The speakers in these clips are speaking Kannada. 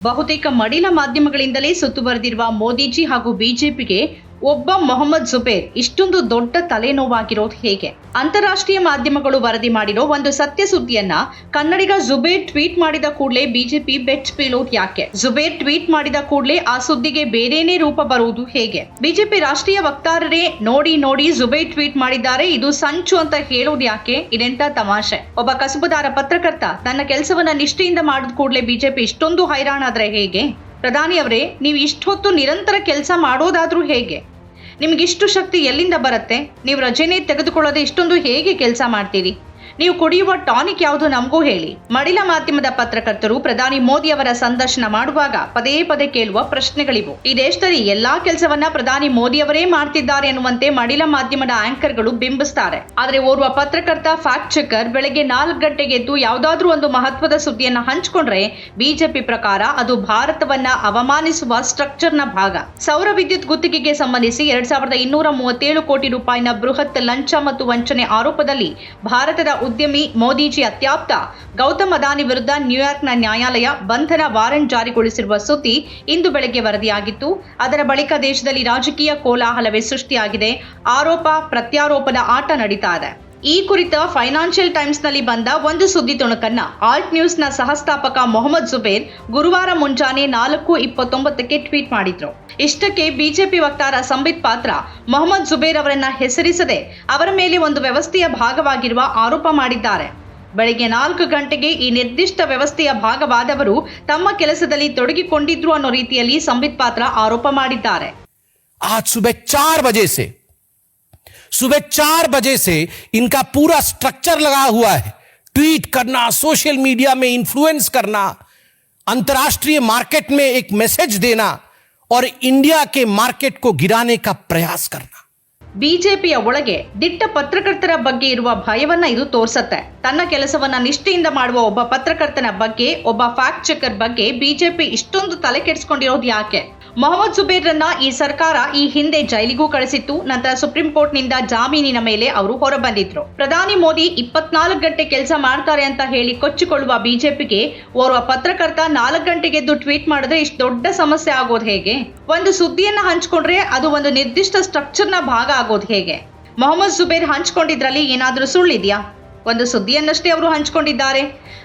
ಬಹುತೇಕ ಮಡಿಲ ಮಾಧ್ಯಮಗಳಿಂದಲೇ ಸುತ್ತುವರೆದಿರುವ ಮೋದಿಜಿ ಹಾಗೂ ಬಿಜೆಪಿಗೆ ಒಬ್ಬ ಮೊಹಮ್ಮದ್ ಜುಬೇರ್ ಇಷ್ಟೊಂದು ದೊಡ್ಡ ತಲೆನೋವಾಗಿರೋದು ಹೇಗೆ? ಅಂತಾರಾಷ್ಟ್ರೀಯ ಮಾಧ್ಯಮಗಳು ವರದಿ ಮಾಡಿರೋ ಒಂದು ಸತ್ಯ ಸುದ್ದಿಯನ್ನ ಕನ್ನಡಿಗ ಜುಬೇರ್ ಟ್ವೀಟ್ ಮಾಡಿದ ಕೂಡಲೇ ಬಿಜೆಪಿ ಬೆಚ್ ಬೀಳೋದು ಯಾಕೆ? ಜುಬೇರ್ ಟ್ವೀಟ್ ಮಾಡಿದ ಕೂಡಲೇ ಆ ಸುದ್ದಿಗೆ ಬೇರೇನೇ ರೂಪ ಬರುವುದು ಹೇಗೆ? ಬಿಜೆಪಿ ರಾಷ್ಟ್ರೀಯ ವಕ್ತಾರರೇ ನೋಡಿ ನೋಡಿ ಜುಬೇರ್ ಟ್ವೀಟ್ ಮಾಡಿದ್ದಾರೆ, ಇದು ಸಂಚು ಅಂತ ಹೇಳೋದು ಯಾಕೆ? ಇದೆಂತ ತಮಾಷೆ. ಒಬ್ಬ ಕಸುಬುದಾರ ಪತ್ರಕರ್ತ ತನ್ನ ಕೆಲಸವನ್ನ ನಿಷ್ಠೆಯಿಂದ ಮಾಡಿದ ಕೂಡಲೇ ಬಿಜೆಪಿ ಇಷ್ಟೊಂದು ಹೈರಾಣಾದ್ರೆ ಹೇಗೆ? ಪ್ರಧಾನಿ ಅವರೇ, ನೀವು ಇಷ್ಟೊತ್ತು ನಿರಂತರ ಕೆಲಸ ಮಾಡೋದಾದ್ರೂ ಹೇಗೆ? ನಿಮ್ಗಿಷ್ಟು ಶಕ್ತಿ ಎಲ್ಲಿಂದ ಬರುತ್ತೆ? ನೀವು ರಜೆನೇ ತೆಗೆದುಕೊಳ್ಳದೆ ಇಷ್ಟೊಂದು ಹೇಗೆ ಕೆಲಸ ಮಾಡ್ತೀರಿ? ನೀವು ಕುಡಿಯುವ ಟಾನಿಕ್ ಯಾವುದು ನಮಗೂ ಹೇಳಿ. ಮಡಿಲ ಮಾಧ್ಯಮದ ಪತ್ರಕರ್ತರು ಪ್ರಧಾನಿ ಮೋದಿ ಅವರ ಸಂದರ್ಶನ ಮಾಡುವಾಗ ಪದೇ ಪದೇ ಕೇಳುವ ಪ್ರಶ್ನೆಗಳಿವು. ಈ ದೇಶದಲ್ಲಿ ಎಲ್ಲಾ ಕೆಲಸವನ್ನ ಪ್ರಧಾನಿ ಮೋದಿ ಅವರೇ ಮಾಡ್ತಿದ್ದಾರೆ ಎನ್ನುವಂತೆ ಮಡಿಲ ಮಾಧ್ಯಮದ ಆಂಕರ್ಗಳು ಬಿಂಬಿಸ್ತಾರೆ. ಆದರೆ ಓರ್ವ ಪತ್ರಕರ್ತ ಫ್ಯಾಕ್ಟ್ ಚೆಕರ್ ಬೆಳಗ್ಗೆ ನಾಲ್ಕು ಗಂಟೆಗೆ ಎದ್ದು ಯಾವ್ದಾದ್ರೂ ಒಂದು ಮಹತ್ವದ ಸುದ್ದಿಯನ್ನ ಹಂಚಿಕೊಂಡ್ರೆ ಬಿಜೆಪಿ ಪ್ರಕಾರ ಅದು ಭಾರತವನ್ನ ಅವಮಾನಿಸುವ ಸ್ಟ್ರಕ್ಚರ್ನ ಭಾಗ. ಸೌರ ವಿದ್ಯುತ್ ಗುತ್ತಿಗೆಗೆ ಸಂಬಂಧಿಸಿ ಎರಡ್ ಸಾವಿರದ ಇನ್ನೂರ ಮೂವತ್ತೇಳು ಕೋಟಿ ರೂಪಾಯಿನ ಬೃಹತ್ ಲಂಚ ಮತ್ತು ವಂಚನೆ ಆರೋಪದಲ್ಲಿ ಭಾರತದ ಉದ್ಯಮಿ ಮೋದಿಜಿ ಅತ್ಯಾಪ್ತ. ಗೌತಮ್ ಅದಾನಿ ವಿರುದ್ಧ ನ್ಯೂಯಾರ್ಕ್ನ ನ್ಯಾಯಾಲಯ ಬಂಧನ ವಾರಂಟ್ ಜಾರಿಗೊಳಿಸಿರುವ ಸುದ್ದಿ ಇಂದು ಬೆಳಗ್ಗೆ ವರದಿಯಾಗಿತ್ತು. ಅದರ ಬಳಿಕ ದೇಶದಲ್ಲಿ ರಾಜಕೀಯ ಕೋಲಾಹಲವೇ ಸೃಷ್ಟಿಯಾಗಿದೆ. ಆರೋಪ, ಪ್ರತ್ಯಾರೋಪದ ಆಟ ನಡೀತಾ ಇದೆ. ಈ ಕುರಿತ ಫೈನಾನ್ಷಿಯಲ್ ಟೈಮ್ಸ್ನಲ್ಲಿ ಬಂದ ಒಂದು ಸುದ್ದಿ ತುಣುಕನ್ನ ಆಲ್ಟ್ ನ್ಯೂಸ್ನ ಸಹಸ್ಥಾಪಕ ಮೊಹಮ್ಮದ್ ಜುಬೇರ್ ಗುರುವಾರ ಮುಂಜಾನೆ ನಾಲ್ಕು ಇಪ್ಪತ್ತೊಂಬತ್ತಕ್ಕೆ ಟ್ವೀಟ್ ಮಾಡಿದ್ರು ಇಷ್ಟಕ್ಕೆ ಬಿಜೆಪಿ ವಕ್ತಾರ ಸಂಬಿತ್ ಪಾತ್ರ ಮೊಹಮ್ಮದ್ ಜುಬೇರ್ ಅವರನ್ನ ಹೆಸರಿಸದೆ ಅವರ ಮೇಲೆ ಒಂದು ವ್ಯವಸ್ಥೆಯ ಭಾಗವಾಗಿರುವ ಆರೋಪ ಮಾಡಿದ್ದಾರೆ ಬೆಳಗ್ಗೆ ನಾಲ್ಕು ಗಂಟೆಗೆ ಈ ನಿರ್ದಿಷ್ಟ ವ್ಯವಸ್ಥೆಯ ಭಾಗವಾದವರು ತಮ್ಮ ಕೆಲಸದಲ್ಲಿ ತೊಡಗಿಕೊಂಡಿದ್ರು ಅನ್ನೋ ರೀತಿಯಲ್ಲಿ ಸಂಬಿತ್ ಪಾತ್ರ ಆರೋಪ ಮಾಡಿದ್ದಾರೆ आज सुबह चार बजे से सुबह चार बजे से इनका पूरा स्ट्रक्चर लगा हुआ है। ट्वीट करना सोशल मीडिया में इन्फ्लुएंस करना, अंतर्राष्ट्रीय मार्केट में एक मैसेज देना और इंडिया के मार्केट को गिराने का प्रयास करना। ಬಿಜೆಪಿಯ ಒಳಗೆ ದಿಟ್ಟ ಪತ್ರಕರ್ತರ ಬಗ್ಗೆ ಇರುವ ಭಯವನ್ನ ಇದು ತೋರ್ಸತ್ತೆ. ತನ್ನ ಕೆಲಸವನ್ನ ನಿಷ್ಠೆಯಿಂದ ಮಾಡುವ ಒಬ್ಬ ಪತ್ರಕರ್ತನ ಬಗ್ಗೆ, ಒಬ್ಬ ಫ್ಯಾಕ್ಟ್ ಚೆಕರ್ ಬಗ್ಗೆ ಬಿಜೆಪಿ ಇಷ್ಟೊಂದು ತಲೆ ಕೆಡಿಸ್ಕೊಂಡಿರೋದು ಯಾಕೆ? ಮೊಹಮ್ಮದ್ ಜುಬೇರ್ರನ್ನ ಈ ಸರ್ಕಾರ ಈ ಹಿಂದೆ ಜೈಲಿಗೂ ಕಳಿಸಿತ್ತು, ನಂತರ ಸುಪ್ರೀಂ ಕೋರ್ಟ್ನಿಂದ ಜಾಮೀನಿನ ಮೇಲೆ ಅವರು ಹೊರಬಂದಿದ್ರು. ಪ್ರಧಾನಿ ಮೋದಿ ಇಪ್ಪತ್ನಾಲ್ಕು ಗಂಟೆ ಕೆಲಸ ಮಾಡ್ತಾರೆ ಅಂತ ಹೇಳಿ ಕೊಚ್ಚಿಕೊಳ್ಳುವ ಬಿಜೆಪಿಗೆ ಓರ್ವ ಪತ್ರಕರ್ತ ನಾಲ್ಕು ಗಂಟೆಗೆದ್ದು ಟ್ವೀಟ್ ಮಾಡಿದ್ರೆ ಇಷ್ಟು ದೊಡ್ಡ ಸಮಸ್ಯೆ ಆಗೋದು ಹೇಗೆ? ಒಂದು ಸುದ್ದಿಯನ್ನ ಹಂಚ್ಕೊಂಡ್ರೆ ಅದು ಒಂದು ನಿರ್ದಿಷ್ಟ ಸ್ಟ್ರಕ್ಚರ್ನ ಭಾಗ ಆಗೋದು ಹೇಗೆ? ಮೊಹಮ್ಮದ್ ಜುಬೇರ್ ಹಂಚ್ಕೊಂಡಿದ್ರಲ್ಲಿ ಏನಾದರೂ ಸುಳ್ಳಿದೆಯಾ? ಒಂದು ಸುದ್ದಿಯನ್ನಷ್ಟೇ ಅವರು ಹಂಚ್ಕೊಂಡಿದ್ದಾರೆ.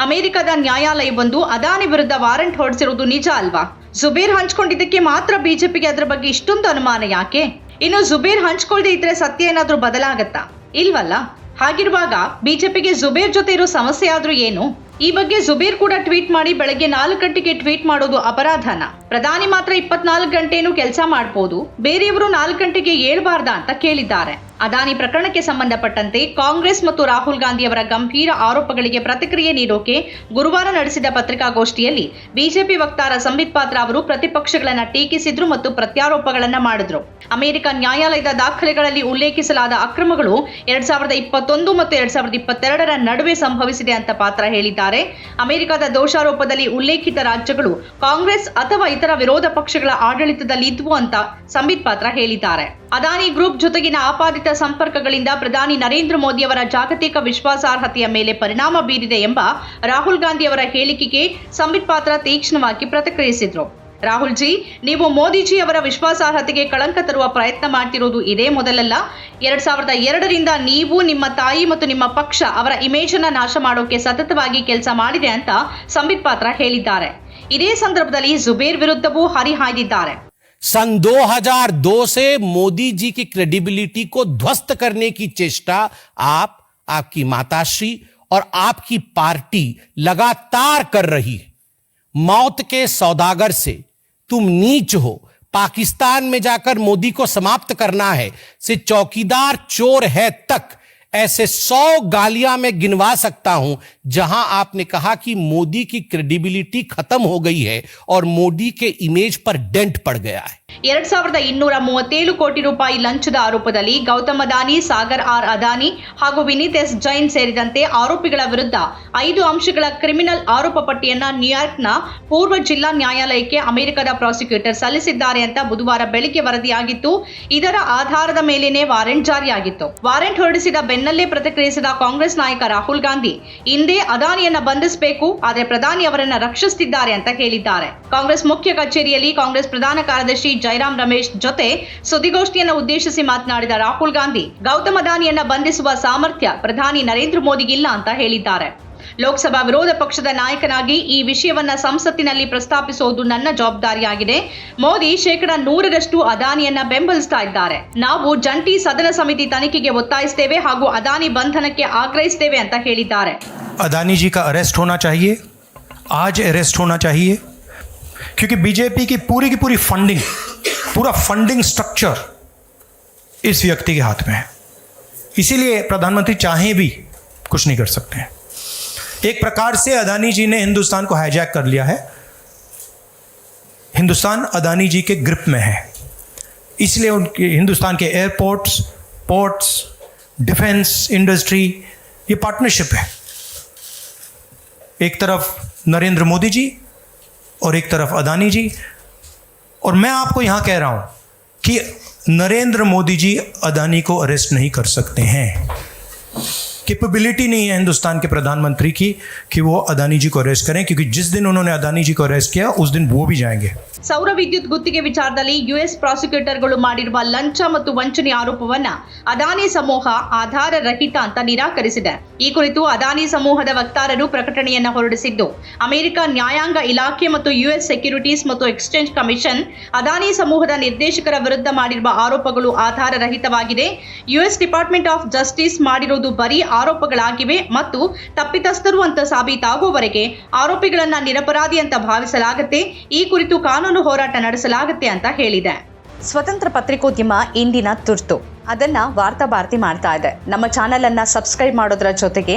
ಅಮೆರಿಕದ ನ್ಯಾಯಾಲಯವೊಂದು ಅದಾನಿ ವಿರುದ್ಧ ವಾರಂಟ್ ಹೊರಡಿಸಿರುವುದು ನಿಜ ಅಲ್ವಾ? ಜುಬೇರ್ ಹಂಚ್ಕೊಂಡಿದ್ದಕ್ಕೆ ಮಾತ್ರ ಬಿಜೆಪಿಗೆ ಅದರ ಬಗ್ಗೆ ಇಷ್ಟೊಂದು ಅನುಮಾನ ಯಾಕೆ? ಇನ್ನು ಜುಬೇರ್ ಹಂಚ್ಕೊಳ್ಳದೆ ಇದ್ರೆ ಸತ್ಯ ಏನಾದ್ರೂ ಬದಲಾಗತ್ತಾ? ಇಲ್ವಲ್ಲ? ಹಾಗಿರುವಾಗ ಬಿಜೆಪಿಗೆ ಜುಬೇರ್ ಜೊತೆ ಇರೋ ಸಮಸ್ಯೆ ಆದ್ರೂ ಏನು? ಈ ಬಗ್ಗೆ ಜುಬೀರ್ ಕೂಡ ಟ್ವೀಟ್ ಮಾಡಿ ಬೆಳಗ್ಗೆ ನಾಲ್ಕು ಗಂಟೆಗೆ ಟ್ವೀಟ್ ಮಾಡೋದು ಅಪರಾಧನ. ಪ್ರಧಾನಿ ಮಾತ್ರ ಇಪ್ಪತ್ನಾಲ್ಕು ಗಂಟೆನೂ ಕೆಲಸ ಮಾಡ್ಬೋದು. ಬೇರೆಯವರು ನಾಲ್ಕು ಗಂಟೆಗೆ ಏಳಬಾರ್ದಾ ಅಂತ ಕೇಳಿದ್ದಾರೆ. ಅದಾನಿ ಪ್ರಕರಣಕ್ಕೆ ಸಂಬಂಧಪಟ್ಟಂತೆ ಕಾಂಗ್ರೆಸ್ ಮತ್ತು ರಾಹುಲ್ ಗಾಂಧಿ ಅವರ ಗಂಭೀರ ಆರೋಪಗಳಿಗೆ ಪ್ರತಿಕ್ರಿಯೆ ನೀಡೋಕೆ ಗುರುವಾರ ನಡೆಸಿದ ಪತ್ರಿಕಾಗೋಷ್ಠಿಯಲ್ಲಿ ಬಿಜೆಪಿ ವಕ್ತಾರ ಸಂಬಿತ್ ಪಾತ್ರ ಅವರು ಪ್ರತಿಪಕ್ಷಗಳನ್ನ ಟೀಕಿಸಿದ್ರು ಮತ್ತು ಪ್ರತ್ಯಾರೋಪಗಳನ್ನು ಮಾಡಿದ್ರು. ಅಮೆರಿಕ ನ್ಯಾಯಾಲಯದ ದಾಖಲೆಗಳಲ್ಲಿ ಉಲ್ಲೇಖಿಸಲಾದ ಅಕ್ರಮಗಳು ಎರಡ್ ಸಾವಿರದ ಇಪ್ಪತ್ತೊಂದು ಮತ್ತು ಎರಡ್ ಸಾವಿರದ ಇಪ್ಪತ್ತೆರಡರ ನಡುವೆ ಸಂಭವಿಸಿದೆ ಅಂತ ಪಾತ್ರ ಹೇಳಿದ್ದಾರೆ. ಅಮೆರಿಕದ ದೋಷಾರೋಪದಲ್ಲಿ ಉಲ್ಲೇಖಿತ ರಾಜ್ಯಗಳು ಕಾಂಗ್ರೆಸ್ ಅಥವಾ ಇತರ ವಿರೋಧ ಪಕ್ಷಗಳ ಆಡಳಿತದಲ್ಲಿ ಇದ್ವು ಅಂತ ಸಂಬಿತ್ ಪಾತ್ರ ಹೇಳಿದ್ದಾರೆ. ಅದಾನಿ ಗ್ರೂಪ್ ಜೊತೆಗಿನ ಆಪಾದಿತ ಸಂಪರ್ಕಗಳಿಂದ ಪ್ರಧಾನಿ ನರೇಂದ್ರ ಮೋದಿ ಅವರ ಜಾಗತಿಕ ವಿಶ್ವಾಸಾರ್ಹತೆಯ ಮೇಲೆ ಪರಿಣಾಮ ಬೀರಿದೆ ಎಂಬ ರಾಹುಲ್ ಗಾಂಧಿ ಅವರ ಹೇಳಿಕೆಗೆ ಸಂಬಿತ್ ಪಾತ್ರ ತೀಕ್ಷ್ಣವಾಗಿ ಪ್ರತಿಕ್ರಿಯಿಸಿದರು. ರಾಹುಲ್ ಜಿ, ನೀವು ಮೋದಿಜಿ ಅವರ ವಿಶ್ವಾಸಾರ್ಹತೆಗೆ ಕಳಂಕ ತರುವ ಪ್ರಯತ್ನ ಮಾಡ್ತಿರೋದು ಇದೇ ಮೊದಲಲ್ಲ. ಎರಡ್ ಸಾವಿರದ ಎರಡರಿಂದ ನೀವು ನಿಮ್ಮ ತಾಯಿ ಮತ್ತು ನಿಮ್ಮ ಪಕ್ಷ ಅವರ ಇಮೇಜ್ ಅನ್ನ ನಾಶ ಮಾಡೋಕೆ ಸತತವಾಗಿ ಕೆಲಸ ಮಾಡಿದೆ ಅಂತ ಸಂಬಿತ್ ಪಾತ್ರ ಹೇಳಿದ್ದಾರೆ. ಇದೇ ಸಂದರ್ಭದಲ್ಲಿ ಜುಬೇರ್ ವಿರುದ್ಧವೂ ಹರಿಹಾಯ್ದಿದ್ದಾರೆ. सन 2002 से मोदी जी की क्रेडिबिलिटी को ध्वस्त करने की चेष्टा आप, आपकी माताश्री और आपकी पार्टी लगातार कर रही है। मौत के सौदागर से तुम नीच हो। पाकिस्तान में जाकर मोदी को समाप्त करना है। से चौकीदार चोर है तक। ऐसे सौ गालियाँ में गिनवा सकता हूँ, जहाँ आपने कहा कि मोदी की क्रेडिबिलिटी खत्म हो गई है और मोदी के इमेज पर डेंट पड़ गया है। ಎರಡ್ ಸಾವಿರದ ಇನ್ನೂರ ಮೂವತ್ತೇಳು ಕೋಟಿ ರೂಪಾಯಿ ಲಂಚದ ಆರೋಪದಲ್ಲಿ ಗೌತಮ್ ಅದಾನಿ, ಸಾಗರ್ ಆರ್ ಅದಾನಿ ಹಾಗೂ ವಿನೀತ್ ಎಸ್ ಜೈನ್ ಸೇರಿದಂತೆ ಆರೋಪಿಗಳ ವಿರುದ್ಧ ಐದು ಅಂಶಗಳ ಕ್ರಿಮಿನಲ್ ಆರೋಪ ಪಟ್ಟಿಯನ್ನ ನ್ಯೂಯಾರ್ಕ್ನ ಪೂರ್ವ ಜಿಲ್ಲಾ ನ್ಯಾಯಾಲಯಕ್ಕೆ ಅಮೆರಿಕದ ಪ್ರಾಸಿಕ್ಯೂಟರ್ ಸಲ್ಲಿಸಿದ್ದಾರೆ ಅಂತ ಬುಧವಾರ ಬೆಳಿಗ್ಗೆ ವರದಿಯಾಗಿತ್ತು. ಇದರ ಆಧಾರದ ಮೇಲೇನೆ ವಾರೆಂಟ್ ಜಾರಿಯಾಗಿತ್ತು. ವಾರೆಂಟ್ ಹೊರಡಿಸಿದ ಬೆನ್ನಲ್ಲೇ ಪ್ರತಿಕ್ರಿಯಿಸಿದ ಕಾಂಗ್ರೆಸ್ ನಾಯಕ ರಾಹುಲ್ ಗಾಂಧಿ, ಹಿಂದೆ ಅದಾನಿಯನ್ನ ಬಂಧಿಸಬೇಕು, ಆದರೆ ಪ್ರಧಾನಿ ಅವರನ್ನ ರಕ್ಷಿಸುತ್ತಿದ್ದಾರೆ ಅಂತ ಹೇಳಿದ್ದಾರೆ. ಕಾಂಗ್ರೆಸ್ ಮುಖ್ಯ ಕಚೇರಿಯಲ್ಲಿ ಕಾಂಗ್ರೆಸ್ ಪ್ರಧಾನ ಕಾರ್ಯದರ್ಶಿ ಜೈರಾಮ್ ರಮೇಶ್ ಜೊತೆ ಸುದ್ದಿಗೋಷ್ಠಿಯನ್ನು ಉದ್ದೇಶಿಸಿ ಮಾತನಾಡಿದ ರಾಹುಲ್ ಗಾಂಧಿ ಗೌತಮ್ ಅದಾನಿಯನ್ನ ಬಂಧಿಸುವ ಸಾಮರ್ಥ್ಯ ಪ್ರಧಾನಿ ನರೇಂದ್ರ ಮೋದಿಗಿಲ್ಲ ಅಂತ ಹೇಳಿದ್ದಾರೆ ಲೋಕಸಭಾ ವಿರೋಧ ಪಕ್ಷದ ನಾಯಕನಾಗಿ ಈ ವಿಷಯವನ್ನ ಸಂಸತ್ತಿನಲ್ಲಿ ಪ್ರಸ್ತಾಪಿಸುವುದು ನನ್ನ ಜವಾಬ್ದಾರಿಯಾಗಿದೆ ಮೋದಿ ಶೇಕಡ ನೂರರಷ್ಟು ಅದಾನಿಯನ್ನ ಬೆಂಬಲಿಸ್ತಾ ಇದ್ದಾರೆ ನಾವು ಜಂಟಿ ಸದನ ಸಮಿತಿ ತನಿಖೆಗೆ ಒತ್ತಾಯಿಸ್ತೇವೆ ಹಾಗೂ ಅದಾನಿ ಬಂಧನಕ್ಕೆ ಆಗ್ರಹಿಸ್ತೇವೆ ಅಂತ ಹೇಳಿದ್ದಾರೆ अदानी जी का अरेस्ट होना चाहिए आज अरेस्ट होना चाहिए क्योंकि बीजेपी की पूरी की पूरी फंडिंग पूरा फंडिंग स्ट्रक्चर इस व्यक्ति के हाथ में है। इसीलिए प्रधानमंत्री चाहें भी कुछ नहीं कर सकते हैं। एक प्रकार से अदानी जी ने हिंदुस्तान को हाईजैक कर लिया है। हिंदुस्तान अदानी जी के ग्रिप में है। इसलिए उनके, हिंदुस्तान के एयरपोर्ट्स पोर्ट्स डिफेंस इंडस्ट्री ये पार्टनरशिप है। एक तरफ़ नरेंद्र मोदी जी और एक तरफ़ अदानी जी। और मैं आपको यहाँ कह रहा हूँ कि नरेंद्र मोदी जी अदानी को अरेस्ट नहीं कर सकते हैं। कैपेबिलिटी नहीं है हिंदुस्तान के प्रधानमंत्री की कि वो अदानी जी को अरेस्ट करें क्योंकि जिस दिन उन्होंने अदानी जी को अरेस्ट किया उस दिन वो भी जाएंगे ಸೌರ ವಿದ್ಯುತ್ ಗುತ್ತಿಗೆ ವಿಚಾರದಲ್ಲಿ ಯುಎಸ್ ಪ್ರಾಸಿಕ್ಯೂಟರ್ಗಳು ಮಾಡಿರುವ ಲಂಚ ಮತ್ತು ವಂಚನೆ ಆರೋಪವನ್ನ ಅದಾನಿ ಸಮೂಹ ಆಧಾರ ರಹಿತ ಅಂತ ನಿರಾಕರಿಸಿದೆ ಈ ಕುರಿತು ಅದಾನಿ ಸಮೂಹದ ವಕ್ತಾರರು ಪ್ರಕಟಣೆಯನ್ನ ಹೊರಡಿಸಿದ್ದು ಅಮೆರಿಕ ನ್ಯಾಯಾಂಗ ಇಲಾಖೆ ಮತ್ತು ಯುಎಸ್ ಸೆಕ್ಯೂರಿಟೀಸ್ ಮತ್ತು ಎಕ್ಸ್ಚೇಂಜ್ ಕಮಿಷನ್ ಅದಾನಿ ಸಮೂಹದ ನಿರ್ದೇಶಕರ ವಿರುದ್ಧ ಮಾಡಿರುವ ಆರೋಪಗಳು ಆಧಾರ ರಹಿತವಾಗಿದೆ ಯುಎಸ್ ಡಿಪಾರ್ಟ್ಮೆಂಟ್ ಆಫ್ ಜಸ್ಟಿಸ್ ಮಾಡಿರುವುದು ಬರೀ ಆರೋಪಗಳಾಗಿವೆ ಮತ್ತು ತಪ್ಪಿತಸ್ಥರು ಅಂತ ಸಾಬೀತಾಗುವವರೆಗೆ ಆರೋಪಿಗಳನ್ನ ನಿರಪರಾಧಿ ಅಂತ ಭಾವಿಸಲಾಗುತ್ತೆ. ಈ ಕುರಿತು ಕಾನೂನು ಹೋರಾಟ ನಡೆಸಲಾಗುತ್ತೆ ಅಂತ ಹೇಳಿದೆ. ಸ್ವತಂತ್ರ ಪತ್ರಿಕೋದ್ಯಮ ಇಂದಿನ ತುರ್ತು. ಅದನ್ನ ವಾರ್ತಾ ಭಾರತಿ ಮಾಡ್ತಾ ಇದೆ. ನಮ್ಮ ಚಾನೆಲ್ ಅನ್ನ ಸಬ್ಸ್ಕ್ರೈಬ್ ಮಾಡೋದ್ರ ಜೊತೆಗೆ